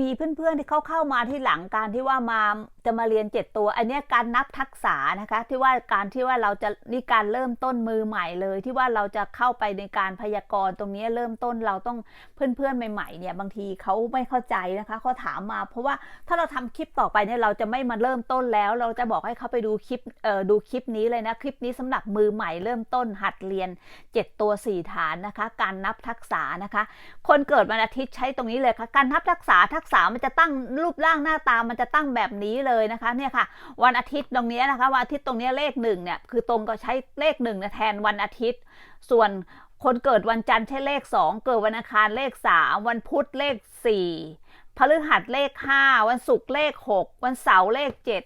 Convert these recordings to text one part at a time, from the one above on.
มีเพื่อนๆที่เขาเข้ามาที่หลังการที่ว่ามาจะมาเรียนเจ็ดตัว อันเนี้ยการนับทักษะนะคะ ที่ว่าการที่ว่าเราจะนี่การเริ่มต้นมือใหม่เลย ที่ว่าเราจะเข้าไปในการพยากรณ์ตรงนี้เริ่มต้นเราต้องเพื่อนๆใหม่ๆเนี่ยบางทีเขาไม่เข้าใจนะคะเขาถามมา เพราะว่าถ้าเราทำคลิปต่อไปเนี่ยเราจะไม่มาเริ่มต้นแล้ว เราจะบอกให้เขาไปดูคลิปเอ่อดูคลิปนี้เลยนะคลิปนี้สำหรับมือใหม่เริ่มต้นหัดเรียน 7 ตัว 4 ฐานนะคะ การนับทักษะนะคะ คนเกิดวันอาทิตย์ใช้ตรงนี้เลยค่ะการนับทักษะทักษะมันจะตั้งรูปร่างหน้าตามันจะตั้งแบบนี้เลยเลยนะคะเนี่ยค่ะ วันอาทิตย์ตรงนี้นะคะวันอาทิตย์ตรงนี้เลขหนึ่งเนี่ยคือตรงก็ใช้เลขหนึ่งแทนวันอาทิตย์ ส่วนคนเกิดวันจันทร์ใช้เลขสองเกิดวันอังคารเลขสามวันพุธเลขสี่พฤหัสเลขห้าวันศุกร์เลขหกวันเสาร์เลขเจ็ด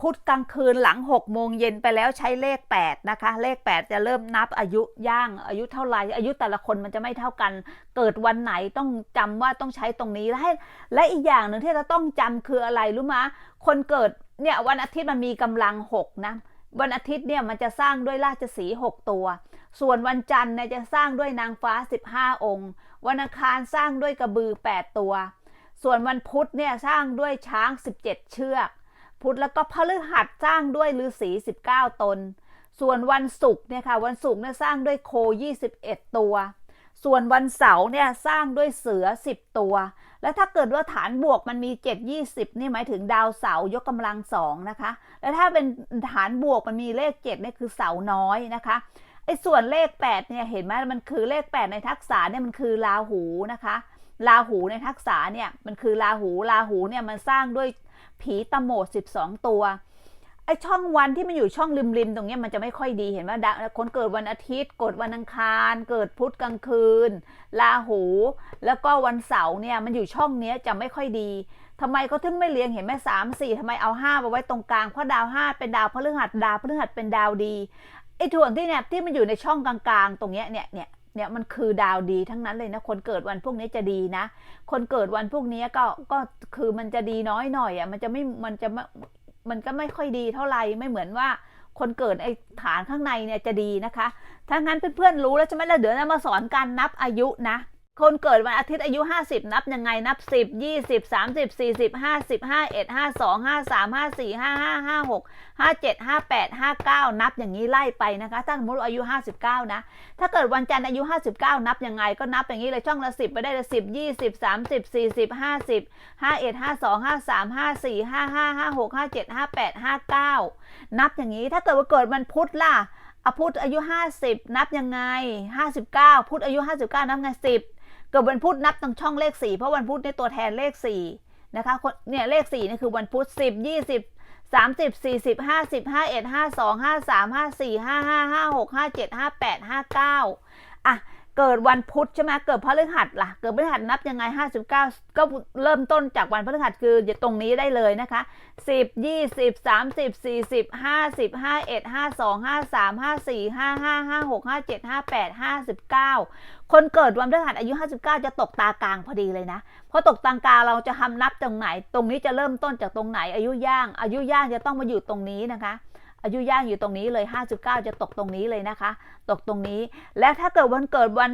พุธกลางคืนหลัง 6 โมงเย็นไปแล้วใช้เลข 8 นะคะ เลข 8 จะเริ่มนับอายุย่างอายุเท่าไหร่อายุแต่ละคนมันจะไม่เท่ากัน เกิดวันไหนต้องจำว่าต้องใช้ตรงนี้และและอีกอย่างหนึ่งที่เราต้องจำคืออะไรรู้มะคนเกิดเนี่ยวันอาทิตย์มันมีกำลัง 6 นะ วันอาทิตย์เนี่ยมันจะสร้างด้วยราชสีห์6ตัว ส่วนวันจันทร์เนี่ยจะสร้างด้วยนางฟ้า 15 องค์ วันอังคารสร้างด้วยกระบือ 8 ตัว ส่วนวันพุธเนี่ยสร้างด้วยช้าง 17 เชือก พุธแล้วก็พฤหัสสร้างด้วยฤาษี19 ตน ส่วนวันศุกร์เนี่ยค่ะวันศุกร์เนี่ยสร้างด้วยโค 21 ตัว ส่วนวันเสาร์เนี่ยสร้างด้วยเสือ 10 ตัว แล้วถ้าเกิดว่าฐานบวกมันมี 7 20 นี่หมายถึงดาวเสาร์ยกกำลังสองนะคะ แล้วถ้าเป็นฐานบวกมันมีเลข7นี่คือเสาน้อยนะคะไอ้ส่วนเลข8เนี่ยเห็นไหมมันคือเลข 8 ในทักษะเนี่ยมันคือราหูนะคะ ราหูในทักษะเนี่ยมันคือราหูราหูเนี่ยมันสร้างด้วยผีตะโหมด 12 ตัวไอช่องวันที่มันอยู่ช่องริมริมตรงเนี้ยมันจะไม่ค่อยดีเห็นไหมดาวคนเกิดวันอาทิตย์ เกิดวันอังคาร เกิดพุธกลางคืนราหู แล้วก็วันเสาร์เนี่ยมันอยู่ช่องเนี้ยจะไม่ค่อยดีทำไมเขาถึงไม่เรียงเห็นไหมสามสี่ทำไมเอาห้ามาไว้ตรงกลางเพราะดาวห้าเป็นดาวพฤหัสดาวพฤหัสเป็นดาวดีไอ้ถ่วงที่เนี่ยที่มันอยู่ในช่องกลางๆ ตรงเนี้ยเนี่ยเนี่ย เนี่ยมันคือดาวดีทั้งนั้นเลยนะคนเกิดวันพวกนี้จะดีนะ คนเกิดวันพวกนี้ก็ก็คือมันจะดีน้อยหน่อยอะมันจะไม่มันจะไม่มันก็ไม่ค่อยดีเท่าไหร่ไม่เหมือนว่าคนเกิดไอ้ฐานข้างในเนี่ยจะดีนะคะ ถ้างั้นเพื่อนๆรู้แล้วใช่ไหมล่ะเดี๋ยวจะมาสอนการนับอายุนะ คนเกิดวันอาทิตย์อายุ 50 นับยังไงนับ 10 20 30 40 50 51 52 53 54 55 56 57 58 59 นับอย่างนี้ไล่ไปนะคะถ้าสมมติอายุ 59 นะ ถ้าเกิดวันจันทร์อายุ 59 นับยังไงก็นับอย่างนี้เลยช่องละ 10 ไปได้ละ 10 20 30 40 50 51 52 53 54 55 56 57 58 59 นับอย่างนี้ถ้าเกิดว่าเกิดวันพุธล่ะอพุธอายุ 50 นับยังไง 59 พุธอายุ 59 นับไง 10 กิดวันพุธนับตั้งช่องเลข4เพราะวันพุธในตัวแทนเลข4นะคะเนี่ยเลข4นี่คือวันพุธ10 20 30 40 50 51 52 53 54 55 56 57 58 59อะ เกิดวันพุธใช่ไหมเกิดพฤหัสล่ะ เกิดพฤหัสนับยังไง 59 ก็เริ่มต้นจากวันพฤหัสคือตรงนี้ได้เลยนะคะ 10 20 30 40 50 51 52 53 54 55 56 57 58 59 คนเกิดวันพฤหัสอายุ 59 จะตกตากลางพอดีเลยนะ เพราะตกตากลางเราจะทำนับตรงไหน ตรงนี้จะเริ่มต้นจากตรงไหนอายุย่าง อายุย่างจะต้องมาอยู่ตรงนี้นะคะ อายุย่างอยู่ตรงนี้เลย 59 จะตกตรงนี้เลยนะคะ ตกตรงนี้ และถ้าเกิดวันเกิดวัน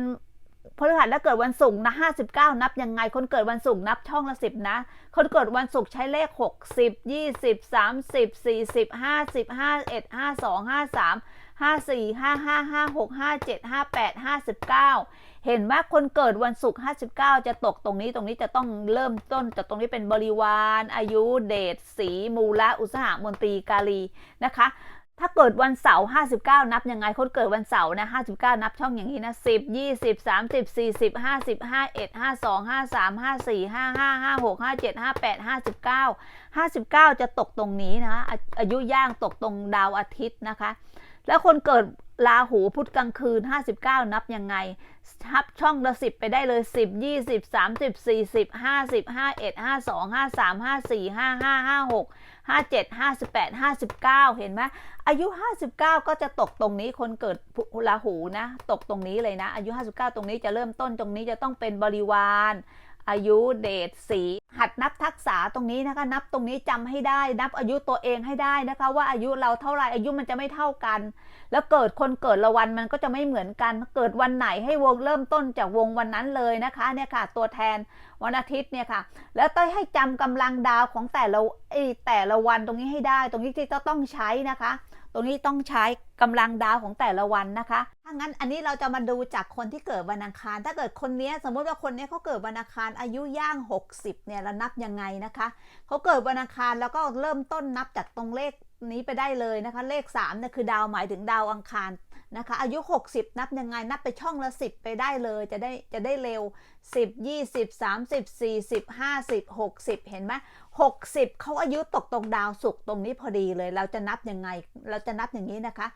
พฤหัสและเกิดวันศุกร์นะห้าสิบเก้านับยังไง คนเกิดวันศุกร์นับช่องละสิบนะ คนเกิดวันศุกร์ใช้เลขหกสิบยี่สิบสามสิบสี่สิบห้าสิบห้าเอ็ดห้าสองห้าสามห้าสี่ห้าห้าห้าหกห้าเจ็ดห้าแปดห้าสิบเก้าเห็นว่าคนเกิดวันศุกร์ห้าสิบเก้าจะตกตรงนี้ตรงนี้จะต้องเริ่มต้นจากตรงนี้เป็นบริวาร อายุเดชสีมูละอุตสาหมนตรีกาลีนะคะ ถ้าเกิดวันเสาร์59 นับยังไงคนเกิดวันเสาร์นะ59 นับช่องอย่างนี้นะ10 20 30 40 50 51 52 53 54 55 56 57 58 59 59 จะตกตรงนี้นะคะอาอายุย่างตกตรงดาวอาทิตย์นะคะ แล้วคนเกิดราหูพุธกลางคืน 59 นับยังไงทับช่องละ10 ไปได้เลย 10 20 30 40 50 51 52 53 54 55 56 57 58 59 เห็นไหมอายุ 59 ก็จะตกตรงนี้คนเกิดราหูนะ ตกตรงนี้เลยนะ อายุ 59 ตรงนี้จะเริ่มต้นตรงนี้จะต้องเป็นบริวาร อายุเดทสีหัดนับทักษะตรงนี้นะคะ นับตรงนี้จำให้ได้ นับอายุตัวเองให้ได้นะคะ ว่าอายุเราเท่าไหร่อายุมันจะไม่เท่ากัน แล้วเกิดคนเกิดละวันมันก็จะไม่เหมือนกัน เกิดวันไหนให้วงเริ่มต้นจากวงวันนั้นเลยนะคะเนี่ยค่ะ ตัวแทนวันอาทิตย์เนี่ยค่ะ แล้วต้องให้จำกำลังดาวของแต่ละไอแต่ละวันตรงนี้ให้ได้ ตรงนี้ที่ต้องใช้นะคะ ตรงนี้ต้องใช้กำลังดาวของแต่ละวันนะคะ ถ้างั้นอันนี้เราจะมาดูจากคนที่เกิดวันอังคาร ถ้าเกิดคนนี้สมมติว่าคนนี้เขาเกิดวันอังคารอายุย่าง 60เนี่ยเรานับยังไงนะคะเขาเกิดวันอังคารแล้วก็เริ่มต้นนับจากตรงเลขนี้ไปได้เลยนะคะ เลข3เนี่ยคือดาวหมายถึงดาวอังคารนะคะ อายุ 60 นับยังไงนับไปช่องละ 10 ไปได้เลยจะได้จะได้เร็ว 10 20 30 40 50 60 เห็นไหม 60 เขาอายุตกตรงดาวศุกตรงนี้พอดีเลย เราจะนับยังไง เราจะนับอย่างนี้นะคะ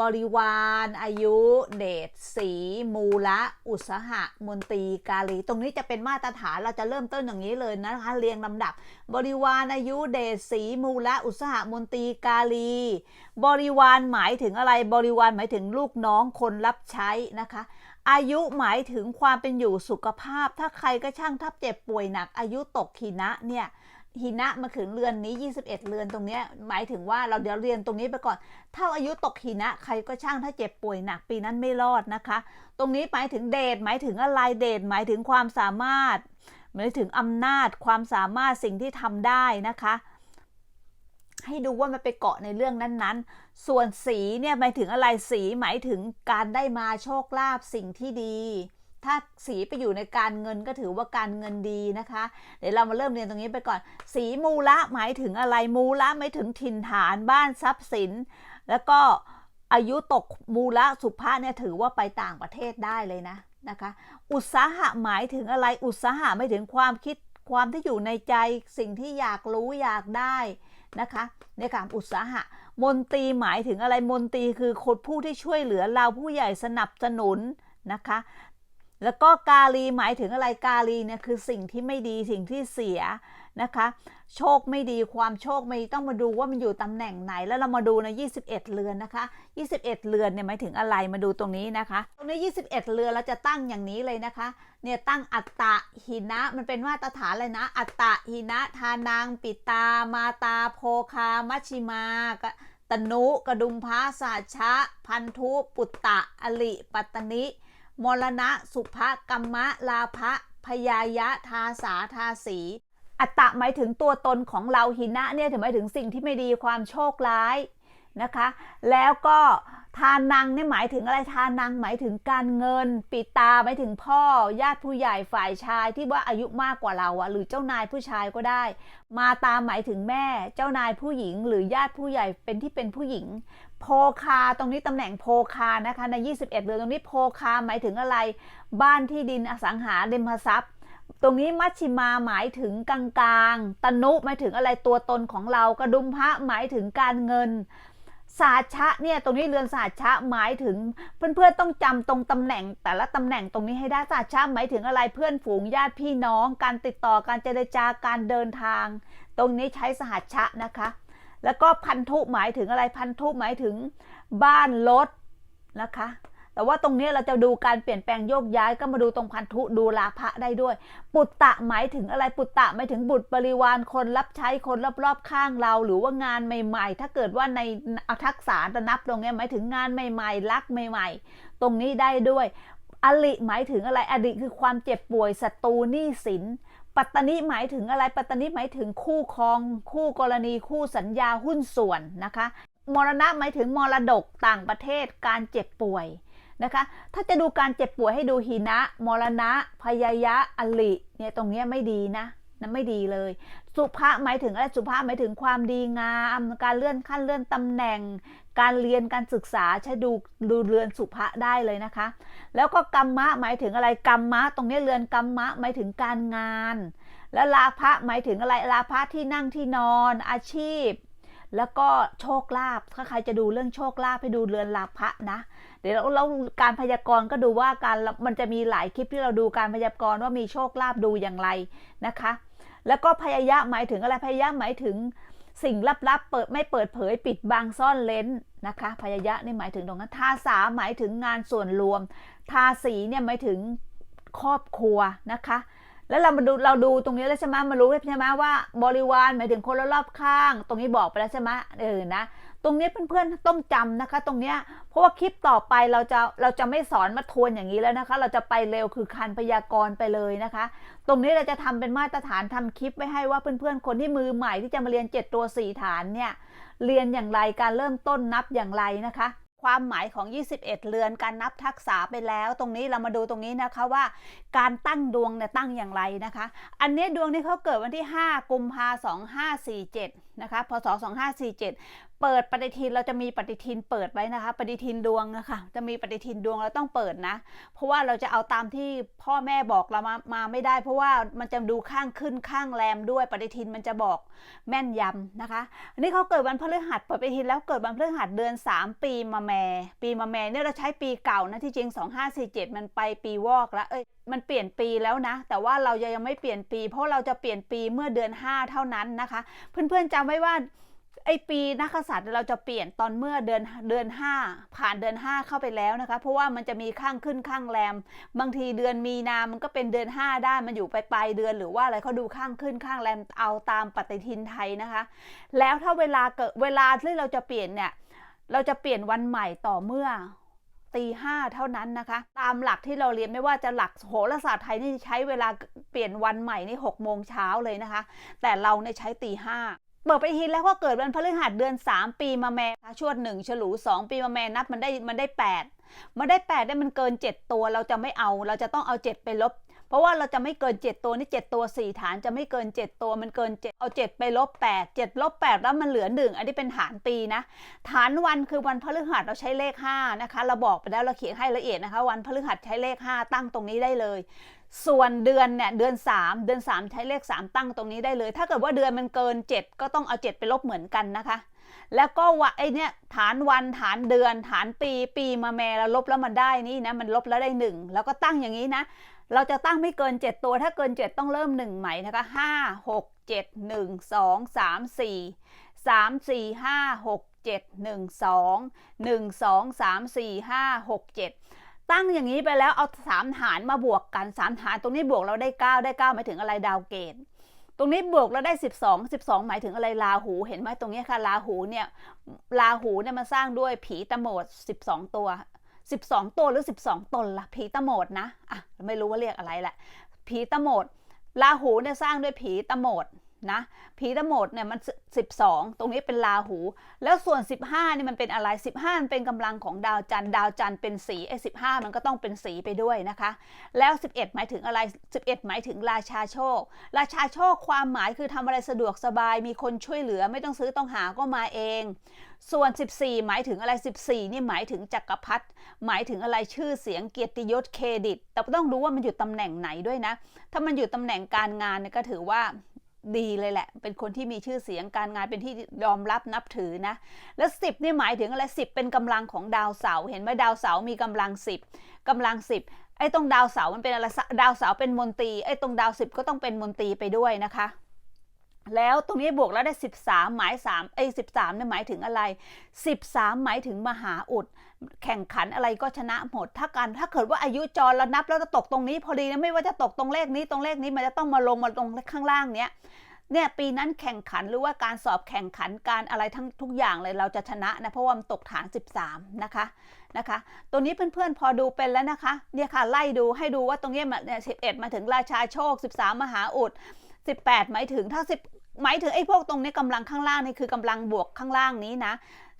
บริวารอายุเดชสี มูละ อุสหะ มนตรีกาลี ตรงนี้จะเป็นมาตรฐานเราจะเริ่มต้นอย่างนี้เลยนะคะ เรียงลำดับ บริวารอายุเดชสี มูละ อุสหะ มนตรีกาลี บริวารหมายถึงอะไร บริวารหมายถึงลูกน้องคนรับใช้นะคะอายุหมายถึงความเป็นอยู่สุขภาพ ถ้าใครก็ช่างถ้าเจ็บป่วยหนัก อายุตกขีนะเนี่ย หินะมาถึงเรือนนี้ 21 เรือนตรงนี้หมายถึงว่าเราเดี๋ยวเรียนตรงนี้ไปก่อนถ้าอายุตกหินะใครก็ช่างถ้าเจ็บป่วยหนักปีนั้นไม่รอดนะคะ ตรงนี้หมายถึงเดชหมายถึงอะไรเดชหมายถึงความสามารถ หมายถึงอำนาจความสามารถสิ่งที่ทำได้นะคะ ให้ดูว่ามันไปเกาะในเรื่องนั้นๆ ส่วนสีเนี่ยหมายถึงอะไรสีหมายถึงการได้มาโชคลาภสิ่งที่ดี ถ้าสีไปอยู่ในการเงินก็ถือว่าการเงินดีนะคะ เดี๋ยวเรามาเริ่มเรียนตรงนี้ไปก่อน สีมูละหมายถึงอะไรมูละหมายถึงถิ่นฐานบ้านทรัพย์สิน แล้วก็อายุตกมูละสุภาเนี่ยถือว่าไปต่างประเทศได้เลยนะนะคะ อุตสาหะหมายถึงอะไรอุตสาหะหมายถึงความคิดความที่อยู่ในใจสิ่งที่อยากรู้อยากได้นะคะในการอุตสาหะ มนตรีหมายถึงอะไรมนตรีคือคนผู้ที่ช่วยเหลือเราผู้ใหญ่สนับสนุนนะคะ แล้วก็กาลีหมายถึงอะไรกาลีเนี่ยคือสิ่งที่ไม่ดีสิ่งที่เสียนะคะ โชคไม่ดีความโชคไม่ดีต้องมาดูว่ามันอยู่ตำแหน่งไหนแล้วเรามาดูใน21 เรือนนะคะ 21 เรือนเนี่ยหมายถึงอะไรมาดูตรงนี้นะคะ ตรงนี้ 21 เรือนเราจะตั้งอย่างนี้เลยนะคะเนี่ยตั้งอัตตะหินะมันเป็นมาตรฐานเลยนะ อัตตะหินะทานังปิตา มาตาโพคามัชิมากะตนุกระดุมพาสาชะ พันธุปุตตะอลิปัตตนิ มรณะ สุภกรรมะ ลาภะพยายะ ทาสาทาสี อัตตะหมายถึงตัวตนของเราหินะเนี่ยถึงหมายถึงสิ่งที่ไม่ดีความโชคร้ายนะคะ แล้วก็ทานังเนี่ยหมายถึงอะไรทานังหมายถึงการเงิน ปิตาหมายถึงพ่อ ญาติผู้ใหญ่ฝ่ายชายที่ว่าอายุมากกว่าเราอะหรือเจ้านายผู้ชายก็ได้ มาตามหมายถึงแม่ เจ้านายผู้หญิง หรือญาติผู้ใหญ่เป็นที่เป็นผู้หญิง โพคาตรงนี้ตำแหน่งโพคานะคะใน 21 เดือนตรงนี้โพคาหมายถึงอะไร บ้านที่ดินอสังหาริมทรัพย์ ตรงนี้มัชชิมาหมายถึงกลางๆ ตนุหมายถึงอะไรตัวตนของเรากระดุมพระหมายถึงการเงินสาชะเนี่ยตรงนี้เรือนสาชะหมายถึงเพื่อนๆต้องจำตรงตำแหน่ง แต่ละตำแหน่งตรงนี้ให้ได้สาชะหมายถึงอะไรเพื่อนฝูงญาติพี่น้อง การติดต่อการเจรจาการเดินทาง ตรงนี้ใช้สหัชะนะคะ แล้วก็พันธุหมายถึงอะไรพันธุหมายถึงบ้านรถนะคะ แต่ว่าตรงนี้เราจะดูการเปลี่ยนแปลงโยกย้ายก็มาดูตรงพันธุดูลาภะได้ด้วย ปุตตะหมายถึงอะไรปุตตะหมายถึงบุตรบริวารคนรับใช้คนรอบๆข้างเรา หรือว่างานใหม่ ๆ ถ้าเกิดว่าในเอาทักษะจะนับตรงนี้หมายถึงงานใหม่ ๆ รักใหม่ ๆ ตรงนี้ได้ด้วยอลิหมายถึงอะไรอดีตคือความเจ็บป่วยศัตรูหนี้สิน ปัตตนิหมายถึงอะไร ปัตตนิหมายถึงคู่ครอง คู่กรณี คู่สัญญาหุ้นส่วนนะคะ มรณะหมายถึงมรดกต่างประเทศ การเจ็บป่วยนะคะ ถ้าจะดูการเจ็บป่วยให้ดูหินะ มรณะ พยายะอลิเนี่ยตรงนี้ไม่ดีนะ นั่นไม่ดีเลย สุภาหมายถึงอะไรสุภาหมายถึงความดีงาม การเลื่อนขั้นเลื่อนตำแหน่ง การเรียนการศึกษาใช้ดูดูเรือนสุภะได้เลยนะคะ แล้วก็กรรมะหมายถึงอะไรกรรมะ ตรงนี้เรือนกรรมะหมายถึงการงาน แล้วลาภะหมายถึงอะไรลาภะที่นั่งที่นอน อาชีพ แล้วก็โชคลาภถ้าใครจะดูเรื่องโชคลาภให้ดูเรือนลาภะนะเดี๋ยวเราเราการพยากรณ์ก็ดูว่าการมันจะมีหลายคลิปที่เราดูการพยากรณ์ว่ามีโชคลาภดูอย่างไรนะคะ แล้วก็พยายะหมายถึงอะไรพยายะหมายถึงสิ่งลับๆ เปิดไม่เปิดเผยปิดบังซ่อนเลนนะคะพยายะนี่หมายถึงตรงนั้นทาสาหมายถึงงานส่วนรวม ทาสีเนี่ยหมายถึงครอบครัวนะคะ แล้วเรามาดูเราดูตรงนี้แล้วใช่ไหมมารู้ใช่ไหมว่าบริวารหมายถึงคนรอบๆข้าง ตรงนี้บอกไปแล้วใช่ไหมเออนะ ตรงนี้เพื่อนๆต้องจำนะคะ ตรงเนี้ยเพราะว่าคลิปต่อไปเราจะเราจะไม่สอนมาทวนอย่างนี้แล้วนะคะ เราจะไปเร็วคือคันพยากรณ์ไปเลยนะคะ ตรงนี้เราจะทำเป็นมาตรฐานทำคลิปไว้ให้ว่าเพื่อนๆ คนที่มือใหม่ที่จะมาเรียน 7 ตัว 4 ฐานเนี่ยเรียนอย่างไรการเริ่มต้นนับอย่างไรนะคะ ความหมายของ 21 เรือน การนับทักษะไปแล้ว ตรงนี้เรามาดูตรงนี้นะคะว่า การตั้งดวงเนี่ยตั้งอย่างไรนะคะ อันนี้ดวงนี้เขาเกิดวันที่ 5 กุมภา2547นะคะ พศ 2547 เปิดปฏิทินเราจะมีปฏิทินเปิดไว้นะคะ ปฏิทินดวงนะคะจะมีปฏิทินดวงเราต้องเปิดนะ เพราะว่าเราจะเอาตามที่พ่อแม่บอกเรามามาไม่ได้ เพราะว่ามันจะดูข้างขึ้นข้างแรมด้วยปฏิทินมันจะบอกแม่นยำนะคะ อันนี้เขาเกิดวันพฤหัสเปิดปฏิทินแล้วเกิดวันพฤหัสเดือน 3 ปีมาแม่ปีมาแม่เนี่ยเราใช้ปีเก่านะที่จริง 2547 มันไปปีวอกแล้วเอ้ยมันเปลี่ยนปีแล้วนะ แต่ว่าเรายังไม่เปลี่ยนปี เพราะเราจะเปลี่ยนปีเมื่อเดือน 5 เท่านั้นนะคะ เพื่อนๆจำไว้ว่าไอปีนักกษัตริย์เราจะเปลี่ยนตอนเมื่อเดือนเดือน 5 ผ่านเดือน 5 เข้าไปแล้วนะคะ เพราะว่ามันจะมีข้างขึ้นข้างแรม บางทีเดือนมีนา มันก็เป็นเดือน 5 ได้ มันอยู่ไปปลายเดือนหรือว่าอะไรเขาดูข้างขึ้นข้างแรมเอาตามปฏิทินไทยนะคะ แล้วถ้าเวลาเกิดเวลาที่เราจะเปลี่ยนเนี่ย เราจะเปลี่ยนวันใหม่ต่อเมื่อตีห้าเท่านั้นนะคะ ตามหลักที่เราเรียนไม่ว่าจะหลักโหราศาสตร์ไทยนี่ใช้เวลาเปลี่ยนวันใหม่นี่หกโมงเช้าเลยนะคะ แต่เราเนี่ยใช้ตีห้าเปิดไปทีแล้วก็เกิดวันพฤหัสเดือน 3 ปีมาแม่ชวดหนึ่งฉลู2ปีมาแม่นับมันได้มันได้ 8 มันได้8ได้มันเกิน 7 ตัวเราจะไม่เอา เราจะต้องเอา 7 ไปลบ ราะว่าเราจะไม่เกิน 7 ตัวนี่7ตัว 4 ฐานจะไม่เกิน 7 ตัวมันเกิน 7 เอา 7 ไปลบ8 7ลบ8แล้วมันเหลือ 1 อันนี้เป็นฐานปีนะ ฐานวันคือวันพฤหัสเราใช้เลข 5 นะคะ เราบอกไปแล้วเราเขียนให้ละเอียดนะคะ วันพฤหัสใช้เลข 5 ตั้งตรงนี้ได้เลยส่วนเดือนเนี่ยเดือน 3 เดือน 3 ใช้เลข 3 ตั้งตรงนี้ได้เลย ถ้าเกิดว่าเดือนมันเกิน 7 ก็ต้องเอา 7 ไปลบเหมือนกันนะคะ แล้วก็วไอเนี่ยฐานวันฐานเดือน ฐานปี ปีมาแม่เราลบแล้วมันได้นี่นะมันลบแล้วได้1แล้วก็ตั้งอย่างนี้นะ เราจะตั้งไม่เกิน 7 ตัวถ้าเกิน 7 ต้องเริ่ม 1 ใหม่นะคะ 5 6 7 1 2 3 4 3 4 5 6 7 1 2 1 2 3 4 5 6 7ตั้งอย่างนี้ไปแล้วเอาสามฐานมาบวกกันสามฐานตรงนี้บวกเราได้ 9 ได้9หมายถึงอะไรดาวเกต ตรงนี้บวกแล้วได้ 12 12 หมายถึงอะไรลาหูเห็นไหมตรงนี้ค่ะลาหูเนี่ยลาหูเนี่ยมาสร้างด้วยผีตะโหมด 12 ตัว 12 ตัวหรือ 12 ตนละ่ะผีตะโหมดนะอะไม่รู้ว่าเรียกอะไรแหละผีตะโหมดลาหูเนี่ยสร้างด้วยผีตะโหมด นะผีตะโหมดเนี่ยมัน 12 ตรงนี้เป็นลาหู แล้วส่วน 15นี่มันเป็นอะไร 15มันเป็นกำลังของดาวจันทร์ดาวจันทร์เป็นสีไอ้15มันก็ต้องเป็นสีไปด้วยนะคะ แล้ว 11 หมายถึงอะไร 11 หมายถึงราชาโชค ราชาโชคความหมายคือทำอะไรสะดวกสบาย มีคนช่วยเหลือไม่ต้องซื้อต้องหาก็มาเอง ส่วน 14 หมายถึงอะไร 14 นี่หมายถึงจักรพรรดิหมายถึงอะไรชื่อเสียงเกียรติยศเครดิต แต่ต้องรู้ว่ามันอยู่ตำแหน่งไหนด้วยนะ ถ้ามันอยู่ตำแหน่งการงานเนี่ยก็ถือว่า ดีเลยแหละ เป็นคนที่มีชื่อเสียงการงานเป็นที่ยอมรับนับถือนะ แล้วสิบนี่หมายถึงอะไรสิบเป็นกำลังของดาวเสาร์เห็นไหมดาวเสาร์มีกำลังสิบกำลังสิบไอ้ตรงดาวเสาร์มันเป็นอะไรดาวเสาร์เป็นมนตรีไอ้ตรงดาวสิบก็ต้องเป็นมนตรีไปด้วยนะคะ แล้วตรงนี้บวกแล้วได้ 13 หมาย3ไอ้13เนี่ยหมายถึงอะไร 13 หมายถึงมหาอุด แข่งขันอะไรก็ชนะหมด ถ้าการถ้าเกิดว่าอายุจรเรานับแล้วจะตกตรงนี้ พอดีนะไม่ว่าจะตกตรงเลขนี้ตรงเลขนี้มันจะต้องมาลงมาตรงข้างล่างเนี้ยเนี่ยปีนั้นแข่งขันหรือว่าการสอบแข่งขันการอะไรทั้งทุกอย่างเลยเราจะชนะนะเพราะว่ามันตกฐาน 13 นะคะนะคะ ตัวนี้เพื่อนๆพอดูเป็นแล้วนะคะเนี่ยค่ะไล่ดูให้ดูว่าตรงนี้มาเนี่ย11มาถึงราชาโชค 13 มหาอุด18 หมายถึงถ้า10 หมายถึงไอ้พวกตรงนี้กำลังข้างล่างนี่คือกำลังบวกข้างล่างนี้นะ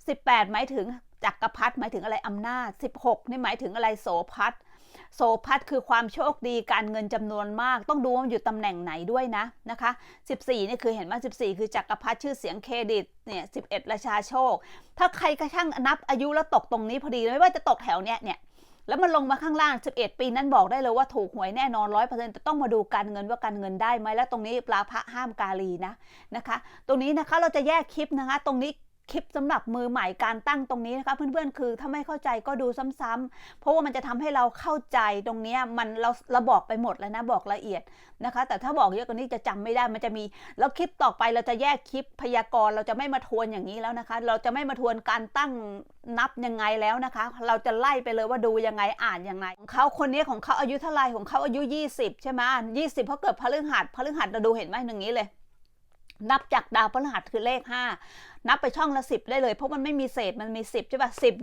18 หมายถึงจักรพรรดิหมายถึงอะไรอำนาจ 16 นี่หมายถึงอะไรโสพัฒโสพัฒคือความโชคดีการเงินจำนวนมาก ต้องดูว่ามันอยู่ตำแหน่งไหนด้วยนะนะคะ 14 นี่คือเห็นว่า14 คือจักรพรรดิชื่อเสียงเครดิตเนี่ย11 ราชาโชค ถ้าใครกระช่างนับอายุแล้วตกตรงนี้พอดีไม่ว่าจะตกแถวเนี้ยเนี่ย แล้วมันลงมาข้างล่าง 11 ปีนั้นบอกได้เลยว่าถูกหวยแน่นอน100%แต่ต้องมาดูการเงินว่าการเงินได้ไหมแล้วตรงนี้ปลาพระห้ามกาลีนะนะคะ ตรงนี้นะคะเราจะแยกคลิปนะคะ ตรงนี้ คลิปสำหรับมือใหม่การตั้งตรงนี้นะคะ เพื่อนๆคือถ้าไม่เข้าใจก็ดูซ้ำๆเพราะว่ามันจะทำให้เราเข้าใจตรงนี้มันเราเราบอกไปหมดแล้วนะบอกละเอียดนะคะ แต่ถ้าบอกเยอะกว่านี้จะจำไม่ได้มันจะมีแล้วคลิปต่อไปเราจะแยกคลิปพยากรณ์เราจะไม่มาทวนอย่างนี้แล้วนะคะ เราจะไม่มาทวนการตั้งนับยังไงแล้วนะคะ เราจะไล่ไปเลยว่าดูยังไงอ่านยังไงของเขาคนนี้ของเขาอายุเท่าไรของเขาอายุ 20 ใช่ไหม20เขาเกิดพฤหัสพฤหัสเราดูเห็นไหมอย่างนี้เลย นับจากดาวพฤหัสคือเลข 5 นับไปช่องละ 10 ได้เลย เพราะมันไม่มีเศษมันมี 10 ใช่ป่ะ10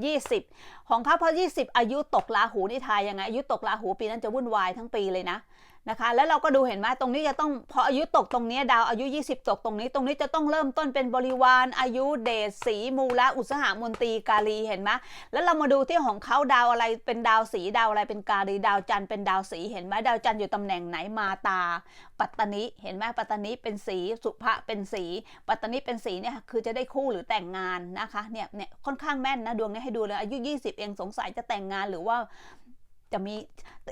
20 ของเขาพอ20 อายุตกราหูนี่ทายยังไงอายุตกราหูปีนั้นจะวุ่นวายทั้งปีเลยนะ นะคะ แล้วเราก็ดูเห็นไหมตรงนี้จะต้องพออายุตกตรงนี้ดาวอายุ 20 ตกตรงนี้ ตรงนี้จะต้องเริ่มต้นเป็นบริวาร อายุเดชสีมูละอุตสหมนตรีกาลีเห็นไหมแล้วเรามาดูที่ของเขาดาวอะไรเป็นดาวสีดาวอะไรเป็นกาลีดาวจันทร์เป็นดาวสีเห็นไหมดาวจันทร์อยู่ตำแหน่งไหนมาตา ปัตตานิเห็นไหมปัตตานิเป็นสีสุภะเป็นสี ปัตตานิเป็นสีเนี่ยคือจะได้คู่หรือแต่งงานนะคะเนี่ยเนี่ยค่อนข้างแม่นนะดวงนี้ให้ดูเลยอายุ 20 เองสงสัยจะแต่งงานหรือว่า จะมี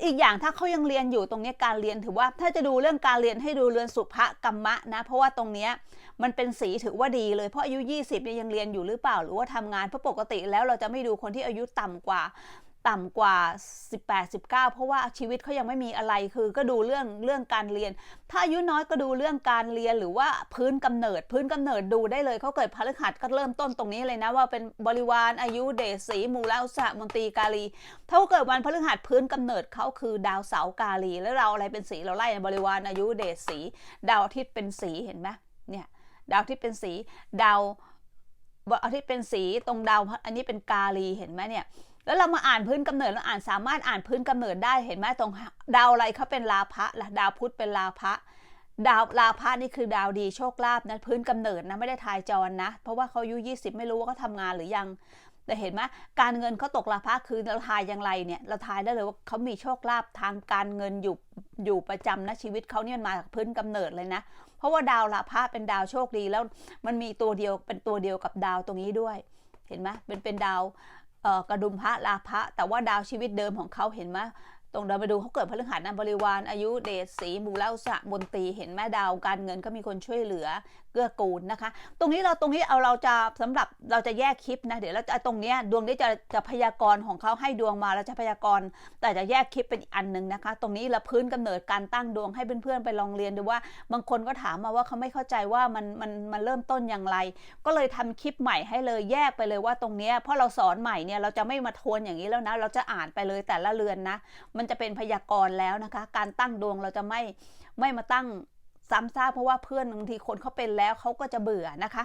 อีกอย่างถ้าเขายังเรียนอยู่ตรงนี้การเรียนถือว่า ถ้าจะดูเรื่องการเรียนให้ดูเรือนสุภกรรมะนะ เพราะว่าตรงนี้มันเป็นสีถือว่าดีเลยเพราะอายุ 20เนี่ยยังเรียนอยู่หรือเปล่า หรือว่าทำงานเพราะปกติแล้วเราจะไม่ดูคนที่อายุต่ำกว่า ต่ำกว่า 18 19 เพราะว่าชีวิตเขายังไม่มีอะไรคือก็ดูเรื่องเรื่องการเรียน ถ้าอายุน้อยก็ดูเรื่องการเรียนหรือว่าพื้นกำเนิด พื้นกำเนิดดูได้เลยเขาเกิดพฤหัสก็เริ่มต้นตรงนี้เลยนะว่าเป็นบริวารอายุเดชสีมูลอุสหมนตรีกาลี ถ้าเกิดวันพฤหัสพื้นกำเนิดเขาคือดาวเสากาลี แล้วเราอะไรเป็นสีเราไล่บริวารอายุเดชสีดาวอาทิตย์เป็นสีเห็นไหมเนี่ยดาวอาทิตย์เป็นสีดาวอาทิตย์เป็นสีตรงดาวอันนี้เป็นกาลีเห็นไหมเนี่ย แล้วเรามาอ่านพื้นกำเนิดเราอ่านสามารถอ่านพื้นกำเนิดได้เห็นไหมตรงดาวอะไรเขาเป็นลาภะล่ะดาวพุธเป็นลาภะดาวลาภะนี่คือดาวดีโชคลาภนะพื้นกำเนิดนะไม่ได้ทายจรนะ เพราะว่าเขาอายุ20 ไม่รู้ว่าเขาทำงานหรือยัง แต่เห็นไหมการเงินเขาตกลาภะคือเราทายอย่างไรเนี่ยเราทายได้เลยว่าเขามีโชคลาภทางการเงินอยู่อยู่ประจำนะชีวิตเขาเนี่ยมาจากพื้นกำเนิดเลยนะ เพราะว่าดาวลาภะเป็นดาวโชคดีแล้วมันมีตัวเดียวเป็นตัวเดียวกับดาวตรงนี้ด้วย เห็นไหมเป็นเป็นดาว กระดุมพระลาพระแต่ว่าดาวชีวิตเดิมของเขาเห็นไหมตรงเราไปดูเขาเกิดพฤหัสนะบริวารอายุเดชสีมูลอุสะมนตีเห็นแม่ดาวการเงินก็มีคนช่วยเหลือเกื้อกูลนะคะ ตรงนี้เราตรงนี้เอาเราจะสำหรับเราจะแยกคลิปนะ เดี๋ยวเราจะตรงนี้ดวงนี้จะจะพยากรณ์ของเขาให้ดวงมาเราจะพยากรณ์ แต่จะแยกคลิปเป็นอันหนึ่งนะคะ ตรงนี้เราพื้นกำเนิดการตั้งดวงให้เพื่อนๆไปลองเรียนดูว่า บางคนก็ถามมาว่าเขาไม่เข้าใจว่ามันมันมันเริ่มต้นอย่างไร ก็เลยทำคลิปใหม่ให้เลยแยกไปเลยว่าตรงนี้เพราะเราสอนใหม่เนี่ยเราจะไม่มาทวนอย่างนี้แล้วนะ เราจะอ่านไปเลยแต่ละเรือนนะ มันจะเป็นพยากรณ์แล้วนะคะ การตั้งดวงเราจะไม่ไม่มาตั้ง ซ้ำซากเพราะว่าเพื่อนบางทีคนเขาเป็นแล้วเขาก็จะเบื่อนะคะ